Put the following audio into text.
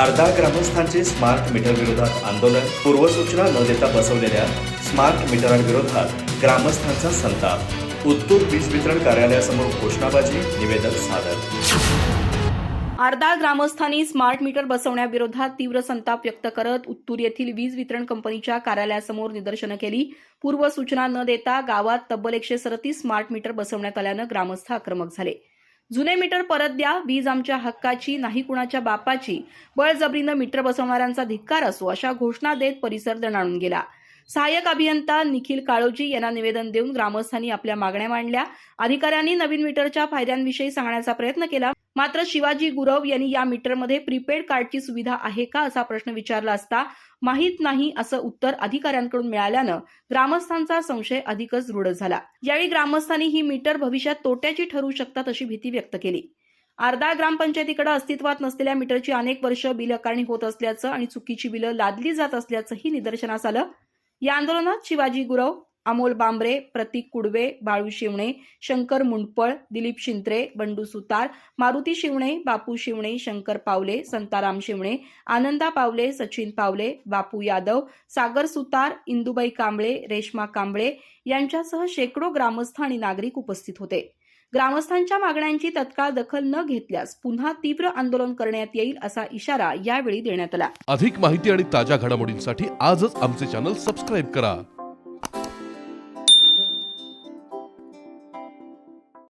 अर्धा ग्रामस्थांचे smart meter विरोधात आंदोलन पूर्वसूचना न देता बसवलेल्या स्मार्ट मीटरांविरोधात ग्रामस्थांचा संताप. उत्तूर वीज वितरण कार्यालयासमोर घोषणाबाजी निवेदन सादर. अर्धा ग्रामस्थांनी स्मार्ट मीटर बसवण्याविरोधात तीव्र संताप व्यक्त करत उत्तूर येथील वीज वितरण कंपनीच्या कार्यालयासमोर निदर्शनं केली. पूर्व सूचना न देता गावात तब्बल एकशे सदतीस स्मार्ट मीटर बसवण्यात आल्यानं ग्रामस्थ आक्रमक झाले. जुने मीटर परत द्या वीज आमच्या हक्काची नाही कुणाच्या बापाची. बळजबरीनं मीटर बसवणाऱ्यांचा धिक्कार असो अशा घोषणा देत परिसर दणाणून गेला. सहाय्यक अभियंता निखिल काळोजी यांना निवेदन देऊन ग्रामस्थांनी आपल्या मागण्या मांडल्या. अधिकाऱ्यांनी नवीन मीटरच्या फायद्यांविषयी सांगण्याचा प्रयत्न केला. मात्र शिवाजी गुरव यांनी या मीटरमध्ये प्रीपेड कार्डची सुविधा आहे का असा प्रश्न विचारला असता माहीत नाही असं उत्तर अधिकाऱ्यांकडून मिळाल्यानं ग्रामस्थांचा संशय अधिकच दृढ झाला. यावेळी ग्रामस्थांनी ही मीटर भविष्यात तोट्याची ठरू शकतात अशी भीती व्यक्त केली. अर्धा ग्रामपंचायतीकडे अस्तित्वात नसलेल्या मीटरची अनेक वर्ष बिल आकारणी होत असल्याचं आणि चुकीची बिलं लादली जात असल्याचंही निदर्शनास आलं. या आंदोलनात शिवाजी गुरव अमोल बांबरे प्रतीक कुडवे बाळू शिवणे शंकर मुंडपळ दिलीप शिंत्रे बंडू सुतार मारुती शिवणे बापू शिवणे शंकर पावले संताराम शिवणे आनंदा पावले सचिन पावले बापू यादव सागर सुतार इंदुबाई कांबळे रेश्मा कांबळे यांच्यासह शेकडो ग्रामस्थ आणि नागरिक उपस्थित होते. ग्रामस्थांच्या मागण्यांची तत्काळ दखल न घेतल्यास पुन्हा तीव्र आंदोलन करण्यात येईल असा इशारा यावेळी देण्यात आला. अधिक माहिती आणि ताज्या घडामोडींसाठी आजच आमचे चॅनल सबस्क्राईब करा.